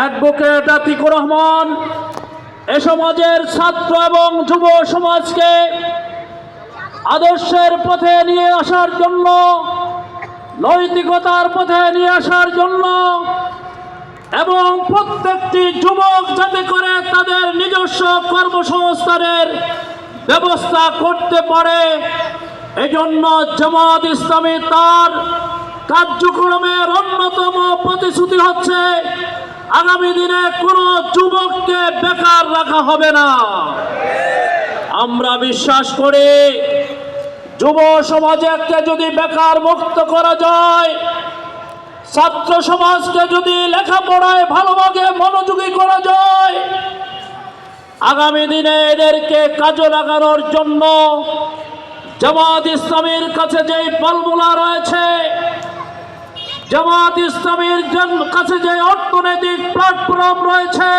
Advocate Atikur Rahman, এ সমাজের ছাত্র এবং যুব সমাজকে আদর্শের পথে নিয়ে আসার জন্য, নৈতিকতার পথে নিয়ে আসার জন্য এবং প্রত্যেকটি যুবক যাতে করে তাদের নিজস্ব কর্মসংস্থানের ব্যবস্থা করতে পারে, এজন্য জামাত ইসলামী তার কার্যক্রমের অন্যতম প্রতিশ্রুতি হচ্ছে আগামী দিনে কোনো যুবককে বেকার রাখা হবে না। আমরা বিশ্বাস করি, যুব সমাজকে যদি বেকার মুক্ত করা যায়, ছাত্র সমাজকে যদি লেখাপড়ায় ভালোভাবে মনোযোগী করা যায়, আগামী দিনে এদেরকে কাজে লাগানোর জন্য জামাত ইসলামীর কাছে যে বলবুলা রয়েছে জামাত ইসলামীর কাছে যে অর্থনৈতিক প্ল্যাটফর্ম রয়েছে,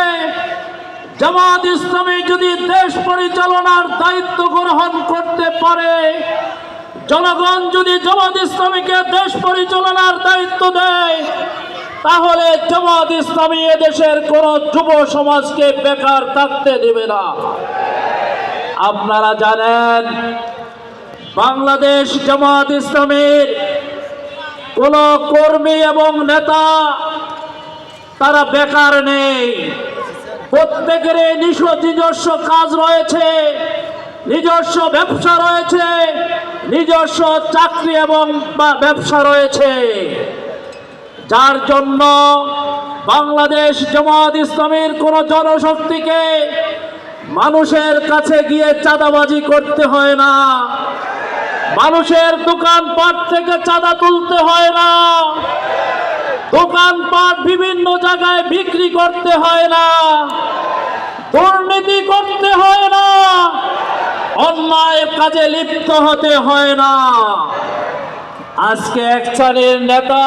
জামাত ইসলামী যদি দেশ পরিচালনার দায়িত্ব গ্রহণ করতে পারে, জনগণ যদি জামাত ইসলামীকে দেশ পরিচালনার দায়িত্ব দেয়, তাহলে জামাত ইসলামী এদেশের কোন যুব সমাজকে বেকার থাকতে দেবে না। আপনারা জানেন, বাংলাদেশ জামাত ইসলামীর কোন কর্মী এবং নেতা তারা বেকার নেই। প্রত্যেকের নিজ- নিজস্ব কাজ রয়েছে, নিজস্ব ব্যবসা রয়েছে, নিজস্ব চাকরি এবং ব্যবসা রয়েছে। যার জন্য বাংলাদেশ জামাত ইসলামের কোন জনশক্তিকে মানুষের কাছে গিয়ে চাঁদাবাজি করতে হয় না। মানুষের দোকানপাট থেকে চাঁদা তুলতে হয় না। দোকানপাট বিভিন্ন জায়গায় বিক্রি করতে হয় না। দুর্নীতি করতে হয় না। অন্যায় কাজে লিপ্ত হতে হয় না। আজকে এক শ্রেণির নেতা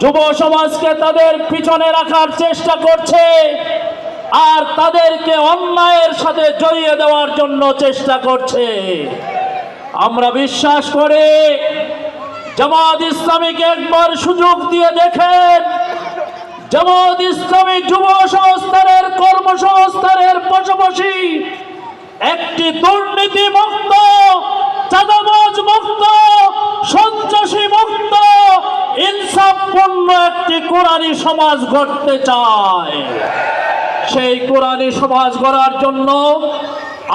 যুব সমাজকে তাদের পিছনে রাখার চেষ্টা করছে আর তাদেরকে অন্যায়ের সাথে জড়িয়ে দেওয়ার জন্য চেষ্টা করছে। আমরা বিশ্বাস করি জামাত ইসলামীকে একবার সুযোগ দিয়ে দেখেন। জামাত ইসলামী যুব সংস্থানের কর্মসংস্থানের পাশাপাশি একটি দুর্নীতি মুক্ত, চাঁদাবাজ মুক্ত, সন্ত্রাসী মুক্ত, ইনসাফপূর্ণ একটি কোরআনী সমাজ গড়তে চায়। সেই কোরআনী সমাজ গড়ার জন্য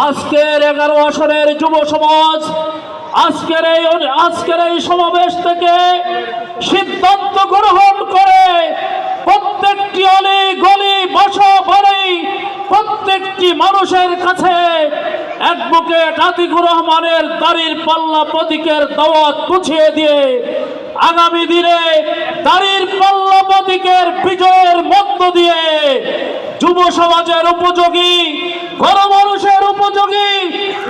আজকের এগারো আসরের যুব সমাজ আজকের এই আজকের এই সমাবেশ থেকে সিদ্ধান্ত গ্রহণ করে প্রত্যেকটি অলি গলি বাসা বাড়ি প্রত্যেকটি মানুষের কাছে অ্যাডভোকেট আতিকুর রহমানের দাড়ির পাল্লা প্রতীকের দাওয়াত পুছিয়ে দিয়ে আগামী দিনে দাড়ির পাল্লা প্রতীকের বিজয়ের মধ্য দিয়ে যুব সমাজের উপযোগী গণমানুষের উপযোগী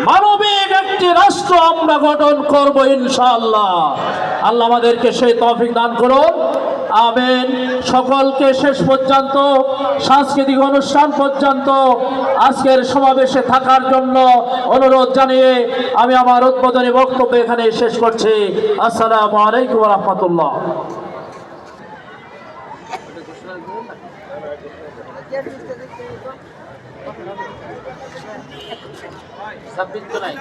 মানবিক একটি রাষ্ট্র আমরা গঠন করব ইনশাআল্লাহ। আল্লাহ আমাদেরকে সেই তৌফিক দান করুন। আমেন। সকলকে শেষ পর্যন্ত, সাংস্কৃতিক অনুষ্ঠান পর্যন্ত আজকের সমাবেশে থাকার জন্য অনুরোধ জানিয়ে আমি আমার উদ্বোধনী বক্তব্য এখানে শেষ করছি। আসসালামু আলাইকুম রহমতুল্লাহ। ছাব্বিশ নাই